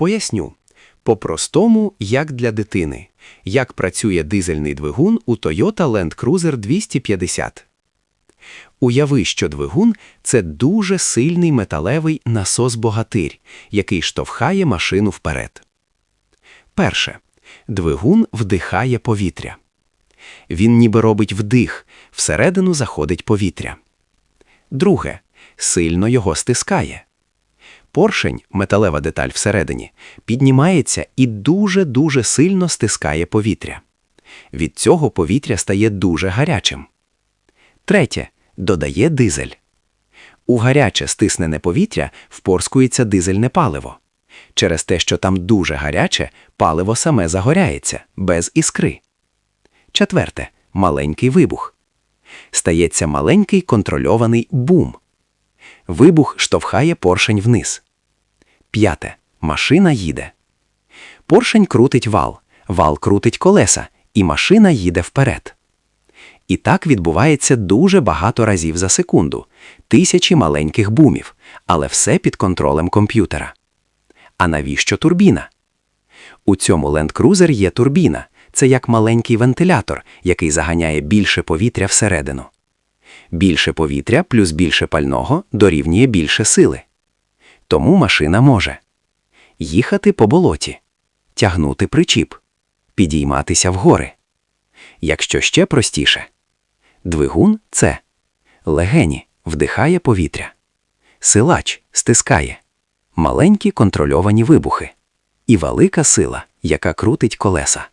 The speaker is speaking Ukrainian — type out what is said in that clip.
Поясню. По-простому, як для дитини. Як працює дизельний двигун у Toyota Land Cruiser 250. Уяви, що двигун – це дуже сильний металевий насос-богатир, який штовхає машину вперед. Перше. Двигун вдихає повітря. Він ніби робить вдих, всередину заходить повітря. Друге. Сильно його стискає. Поршень, металева деталь всередині, піднімається і дуже-дуже сильно стискає повітря. Від цього повітря стає дуже гарячим. Третє. Додає дизель. У гаряче стиснене повітря впорскується дизельне паливо. Через те, що там дуже гаряче, паливо саме загоряється, без іскри. Четверте. Маленький вибух. Стається маленький контрольований бум. Вибух штовхає поршень вниз. П'яте. Машина їде. Поршень крутить вал, вал крутить колеса, і машина їде вперед. І так відбувається дуже багато разів за секунду, тисячі маленьких бумів, але все під контролем комп'ютера. А навіщо турбіна? У цьому Land Cruiser є турбіна. Це як маленький вентилятор, який заганяє більше повітря всередину. Більше повітря плюс більше пального дорівнює більше сили. Тому машина може. Їхати по болоті, тягнути причіп, підійматися вгори. Якщо ще простіше, двигун це. Легені вдихає повітря, силач стискає, маленькі контрольовані вибухи. І велика сила, яка крутить колеса.